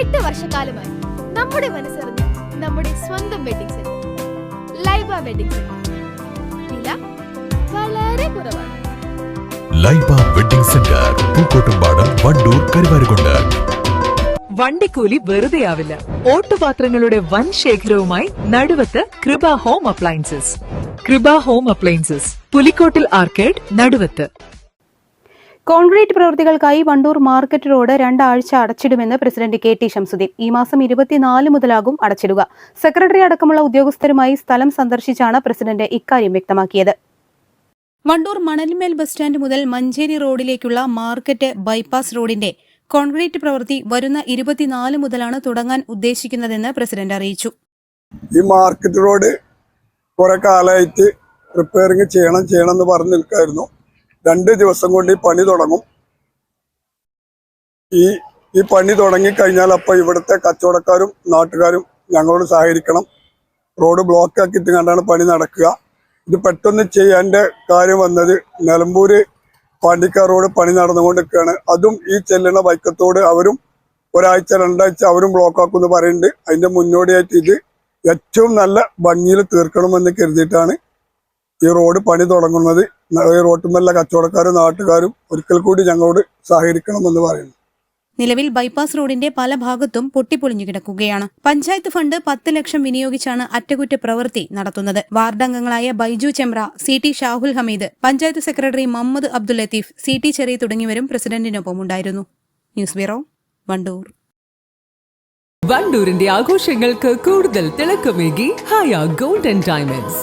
എട്ട് വർഷക്കാലമായി നമ്മുടെ മനസ്സറിഞ്ഞ് നമ്മുടെ സ്വന്തം wedding centre Laiba wedding centre വില വളരെ കുറവാണ്. Laiba wedding centre Pookkottumpadam Wandoor Karuvarakundu. വണ്ടിക്കൂലി വെറുതെയാവില്ല. ഓട്ടുപാത്രങ്ങളുടെ വൻ ശേഖരവുമായി Naduvath Kripa home appliances. Kripa home appliances Pulikkottil arcade Naduvath. Concrete പ്രവൃത്തികൾക്കായി Wandoor market road രണ്ടാഴ്ച അടച്ചിടുമെന്ന് പ്രസിഡന്റ് കെ ടി ശംസുദ്ദീൻ. ഈ മാസം ഇരുപത്തിനാല് മുതലാകും അടച്ചിടുക. സെക്രട്ടറി അടക്കമുള്ള ഉദ്യോഗസ്ഥരുമായി സ്ഥലം സന്ദർശിച്ചാണ് പ്രസിഡന്റ് ഇക്കാര്യം വ്യക്തമാക്കിയത്. വണ്ടൂർ മണൽമേൽ ബസ് സ്റ്റാൻഡ് മുതൽ മഞ്ചേരി റോഡിലേക്കുള്ള മാർക്കറ്റ് ബൈപ്പാസ് റോഡിന്റെ കോൺക്രീറ്റ് പ്രവൃത്തി വരുന്ന ഇരുപത്തിനാല് മുതലാണ് തുടങ്ങാൻ ഉദ്ദേശിക്കുന്നതെന്ന് പ്രസിഡന്റ് അറിയിച്ചു. ഈ മാർക്കറ്റ് റോഡ് കുറെ കാലമായിട്ട് റിപ്പയറിംഗ് ചെയ്യണം ചെയ്യണം എന്ന് പറഞ്ഞു നിൽക്കായിരുന്നു. രണ്ട് ദിവസം കൊണ്ട് ഈ പണി തുടങ്ങും. ഈ ഈ പണി തുടങ്ങിക്കഴിഞ്ഞാൽ അപ്പൊ ഇവിടുത്തെ കച്ചവടക്കാരും നാട്ടുകാരും ഞങ്ങളോട് സഹകരിക്കണം. റോഡ് ബ്ലോക്ക് ആക്കിയിട്ട് കണ്ടാണ് പണി നടക്കുക. ഇത് പെട്ടെന്ന് ചെയ്യാന്റെ കാര്യം വന്നത് നിലമ്പൂര് പാണ്ടിക്കാർ റോഡ് പണി നടന്നുകൊണ്ടിരിക്കുകയാണ്. അതും ഈ ചെല്ലണ വൈക്കത്തോട് അവരും ഒരാഴ്ച രണ്ടാഴ്ച അവരും ബ്ലോക്ക് ആക്കുമെന്ന് പറയുന്നുണ്ട്. അതിന്റെ മുന്നോടിയായിട്ട് ഇത് ഏറ്റവും നല്ല ഭംഗിയിൽ തീർക്കണമെന്ന് കരുതിയിട്ടാണ് ഈ റോഡ് പണി തുടങ്ങുന്നത് ഈ റോട്ടുമല്ല കച്ചവടക്കാരും നാട്ടുകാരും ഒരിക്കൽ കൂടി ഞങ്ങളോട് സഹകരിക്കണമെന്ന് പറയുന്നു. നിലവിൽ ബൈപ്പാസ് റോഡിന്റെ പല ഭാഗത്തും പൊട്ടിപ്പൊളിഞ്ഞു കിടക്കുകയാണ്. പഞ്ചായത്ത് ഫണ്ട് പത്ത് ലക്ഷം വിനിയോഗിച്ചാണ് അറ്റകുറ്റ പ്രവൃത്തി നടത്തുന്നത്. വാർഡംഗങ്ങളായ Baiju Chemra C T Shahul Hameed panchayat secretary Muhammad Abdul Latheef C T Cherry തുടങ്ങിയവരും പ്രസിഡന്റിനൊപ്പം ഉണ്ടായിരുന്നു ന്യൂസ് ബ്യൂറോ വണ്ടൂർ. വണ്ടൂരിന്റെ ആഘോഷങ്ങൾക്ക് കൂടുതൽ തിളക്കമേകി Haya golden and diamonds